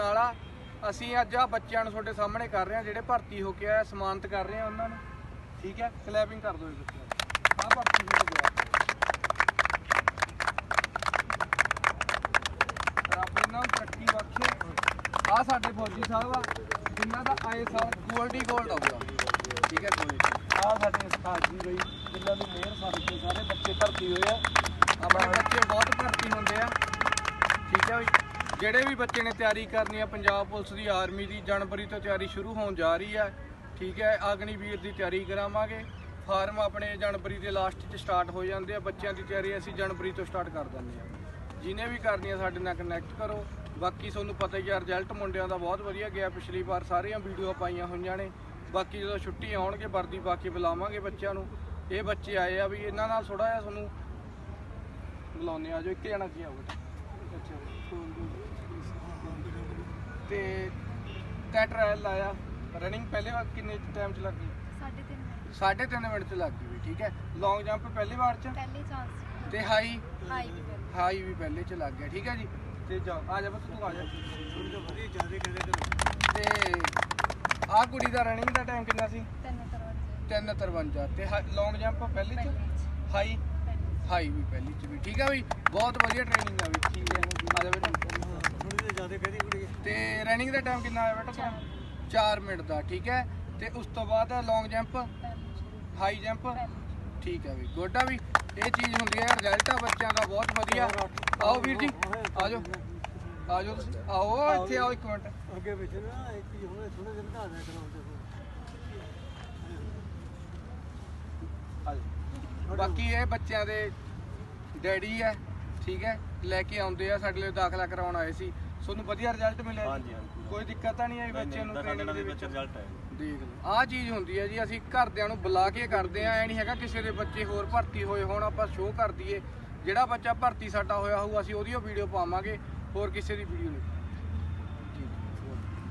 ਬਰਨਾਲਾ ਅਸੀਂ ਅੱਜ ਆ ਬੱਚਿਆਂ ਨੂੰ ਤੁਹਾਡੇ ਸਾਹਮਣੇ ਕਰ ਰਹੇ ਹਾਂ, ਜਿਹੜੇ ਭਰਤੀ ਹੋ ਕੇ ਆਏ ਸਨਮਾਨਿਤ ਕਰ ਰਹੇ ਹਾਂ ਉਹਨਾਂ ਨੂੰ। ਠੀਕ ਹੈ? ਕਲੈਪਿੰਗ ਕਰ ਦਿਓ ਇਹ ਬੱਚਿਆਂ ਆ ਭਰਤੀ ਹੋ ਕੇ ਗਿਆ ਰੱਬ ਇਹਨਾਂ ਨੂੰ ਤਰੱਕੀ ਬਖਸ਼ੇ। ਆ ਸਾਡੇ ਫੌਜੀ ਸਾਹਿਬ ਆ, ਜਿਨ੍ਹਾਂ ਦਾ ਆਏ ਸਾਲ ਗੋਲਡ ਹੀ ਗੋਲਡ ਆਊਗਾ ਠੀਕ ਹੈ ਕੋਈ ਆ ਸਾਡੇ ਉਸਤਾਦ ਜੀ ਬਈ, ਜਿਨ੍ਹਾਂ ਦੀ ਮਿਹਰ ਸਾਡੇ ਸਾਰੇ ਬੱਚੇ ਭਰਤੀ ਹੋਏ ਆ। ਆਪਣੇ ਬੱਚੇ ਬਹੁਤ ਭਰਤੀ ਹੁੰਦੇ ਆ ਠੀਕ ਹੈ ਬਈ ਜਿਹੜੇ ਵੀ ਬੱਚੇ ਨੇ ਤਿਆਰੀ ਕਰਨੀ ਆ, ਪੰਜਾਬ ਪੁਲਿਸ ਦੀ, ਆਰਮੀ ਦੀ, ਜਨਵਰੀ ਤੋਂ ਤਿਆਰੀ ਸ਼ੁਰੂ ਹੋਣ ਜਾ ਰਹੀ ਹੈ ਠੀਕ ਹੈ, ਅਗਨੀਵੀਰ ਦੀ ਤਿਆਰੀ ਕਰਾਵਾਂਗੇ। ਫਾਰਮ ਆਪਣੇ ਜਨਵਰੀ ਦੇ ਲਾਸਟ 'ਚ ਸਟਾਰਟ ਹੋ ਜਾਂਦੇ ਆ। ਬੱਚਿਆਂ ਦੀ ਤਿਆਰੀ ਅਸੀਂ ਜਨਵਰੀ ਤੋਂ ਸਟਾਰਟ ਕਰ ਦਿੰਦੇ ਆ। ਜਿਹਨੇ ਵੀ ਕਰਨੀ ਆ ਸਾਡੇ ਨਾਲ ਕਨੈਕਟ ਕਰੋ। ਬਾਕੀ ਤੁਹਾਨੂੰ ਪਤਾ ਹੀ ਆ ਰਿਜ਼ਲਟ ਮੁੰਡਿਆਂ ਦਾ ਬਹੁਤ ਵਧੀਆ ਗਿਆ। ਪਿਛਲੀ ਵਾਰ ਸਾਰੀਆਂ ਵੀਡੀਓ ਪਾਈਆਂ ਹੋਈਆਂ ਨੇ। ਬਾਕੀ ਜਦੋਂ ਛੁੱਟੀ ਆਉਣਗੇ, ਵਰਦੀ ਪਾ ਕੇ ਬੁਲਾਵਾਂਗੇ ਬੱਚਿਆਂ ਨੂੰ। ਇਹ ਬੱਚੇ ਆਏ ਆ ਵੀ ਇਹਨਾਂ ਨਾਲ ਥੋੜਾ ਜਿਹਾ ਤੁਹਾਨੂੰ ਬੁਲਾਉਂਦੇ ਆ। ਜੋ ਇੱਕ ਜਣਾ ਕੀ ਆਊਗਾ? ਤੇ ਟੈ ਟ੍ਰਾਇਲ ਲਾਇਆ। ਰਨਿੰਗ ਪਹਿਲੇ ਵਾਰ ਕਿੰਨੇ ਟਾਈਮ ਚ ਲੱਗ ਗਈ? ਸਾਢੇ ਤਿੰਨ ਮਿੰਟ। ਸਾਢੇ ਤਿੰਨ ਮਿੰਟ ਚ ਲੱਗ ਗਈ ਵੀ ਠੀਕ ਹੈ। ਲੌਂਗ ਜੰਪ ਪਹਿਲੀ ਵਾਰ ਚ? ਪਹਿਲੇ ਚਾਂਸ ਤੇ ਹਾਈ ਹਾਈ ਵੀ ਪਹਿਲੇ। ਹਾਈ ਵੀ ਪਹਿਲੇ ਚ ਲੱਗ ਗਿਆ ਠੀਕ ਹੈ ਜੀ। ਤੇ ਜਾ ਆ ਜਾ ਬਸ ਤੂੰ ਆ ਜਾ। ਤੇ ਆ ਕੁੜੀ ਦਾ ਰਨਿੰਗ ਦਾ ਟਾਈਮ ਕਿੰਨਾ ਸੀ? ਤਿੰਨ ਤਰ੍ਹਾਂ 3:53 ਦੇ ਤੇ ਲੌਂਗ ਜੰਪ ਪਹਿਲੇ ਚ? ਪਹਿਲੇ ਚ। ਹਾਈ ਹਾਈ ਵੀ ਪਹਿਲੀ ਚ ਵੀ। ਠੀਕ ਹੈ ਬਈ? ਬਹੁਤ ਵਧੀਆ ਟ੍ਰੇਨਿੰਗ ਆ ਵੀ ਠੀਕ ਹੈ ਆ ਜਾ ਬੇਟਾ। ਤੇ ਰਨਿੰਗ ਦਾ ਟਾਈਮ ਕਿੰਨਾ ਆਇਆ ਬੇਟਾ ਚਾਰ। 4 ਮਿੰਟ ਦਾ ਠੀਕ ਹੈ ਤੇ ਉਸ ਤੋਂ ਬਾਅਦ ਲੌਂਗ ਜੰਪ ਹਾਈ ਜੰਪ ਠੀਕ ਹੈ ਵੀ ਗੋਡਾ ਵੀ ਇਹ ਚੀਜ਼ ਹੁੰਦੀ ਹੈ ਰਿਜ਼ਲਟ ਆ ਬੱਚਿਆਂ ਦਾ ਬਹੁਤ ਵਧੀਆ। ਆਓ ਵੀਰ ਜੀ ਆ ਜਾਓ। ਆ ਜਾਓ ਤੁਸੀਂ। ਆਓ ਇੱਥੇ ਆਓ ਇੱਕ ਮਿੰਟ। ਅੱਗੇ ਵਿੱਚ ਨਾ ਇੱਕ ਚੀਜ਼ ਹੋਵੇ ਥੋੜੇ ਜਿਹਾ ਵਧਾ ਦਿਆ ਕਰੋ ਆ ਜਾਓ। ਬਾਕੀ ਇਹ ਬੱਚਿਆਂ ਦੇ ਡੈਡੀ ਹੈ ਠੀਕ ਹੈ ਲੈ ਕੇ ਆਉਂਦੇ ਆ ਸਾਡੇ ਲਈ ਦਾਖਲਾ ਕਰਾਉਣ ਆਏ ਸੀ। ਤੁਹਾਨੂੰ ਵਧੀਆ ਰਿਜ਼ਲਟ ਮਿਲਿਆ? ਹਾਂਜੀ, ਹਾਂਜੀ। ਕੋਈ ਦਿੱਕਤ ਤਾਂ ਨਹੀਂ ਆਈ ਬੱਚਿਆਂ ਨੂੰ ਟ੍ਰੇਨਿੰਗ ਦੇ ਵਿੱਚ? ਰਿਜ਼ਲਟ ਹੈ ਦੇਖ ਲਓ। ਆਹ ਚੀਜ਼ ਹੁੰਦੀ ਹੈ ਜੀ ਅਸੀਂ ਘਰਦਿਆਂ ਨੂੰ ਬੁਲਾ ਕੇ ਕਰਦੇ ਆ ਐ ਨਹੀਂ ਹੈਗਾ ਕਿਸੇ ਦੇ ਬੱਚੇ ਹੋਰ ਭਰਤੀ ਹੋਏ ਹੋਣ ਆਪਾਂ ਸ਼ੋਅ ਕਰ ਦਈਏ। ਜਿਹੜਾ ਬੱਚਾ ਭਰਤੀ ਸਾਡਾ ਹੋਇਆ ਹੋਊ ਅਸੀਂ ਉਹਦੀ ਵੀਡੀਓ ਪਾਵਾਂਗੇ ਹੋਰ ਕਿਸੇ ਦੀ ਵੀਡੀਓ ਨਹੀਂ।